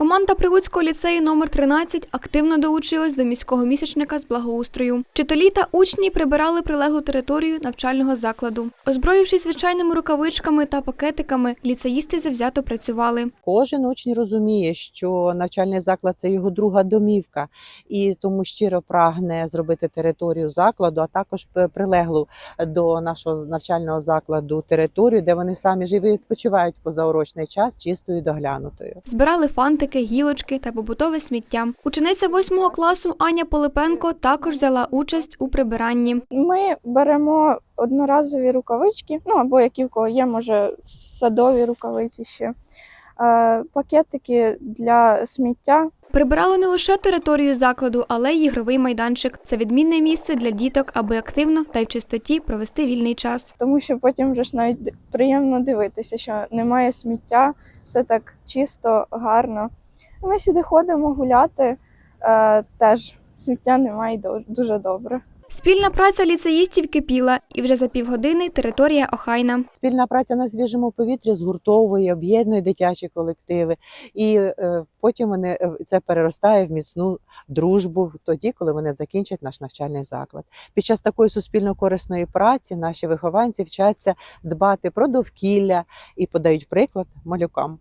Команда Прилуцького ліцею номер 13 активно долучилась до міського місячника з благоустрою. Вчителі та учні прибирали прилеглу територію навчального закладу. Озброївшись звичайними рукавичками та пакетиками, ліцеїсти завзято працювали. Кожен учень розуміє, що навчальний заклад це його друга домівка, і тому щиро прагне зробити територію закладу, а також прилеглу до нашого навчального закладу територію, де вони самі живі відпочивають позаурочний час чистою доглянутою. Збирали фантики, гілочки та побутове сміття. Учениця восьмого класу Аня Полипенко також взяла участь у прибиранні. Ми беремо одноразові рукавички, ну або які в кого є, може, садові рукавиці ще, е, пакетики для сміття. Прибирали не лише територію закладу, але й ігровий майданчик. Це відмінне місце для діток, аби активно та й в чистоті провести вільний час. Тому що потім вже ж навіть приємно дивитися, що немає сміття, все так чисто, гарно. Ми сюди ходимо гуляти, е, теж сміття немає дуже добре. Спільна праця ліцеїстів кипіла, і вже за півгодини територія охайна. Спільна праця на свіжому повітрі згуртовує, об'єднує дитячі колективи, і е, потім вони е, це переростає в міцну дружбу тоді, коли вони закінчать наш навчальний заклад. Під час такої суспільно корисної праці наші вихованці вчаться дбати про довкілля і подають приклад малюкам.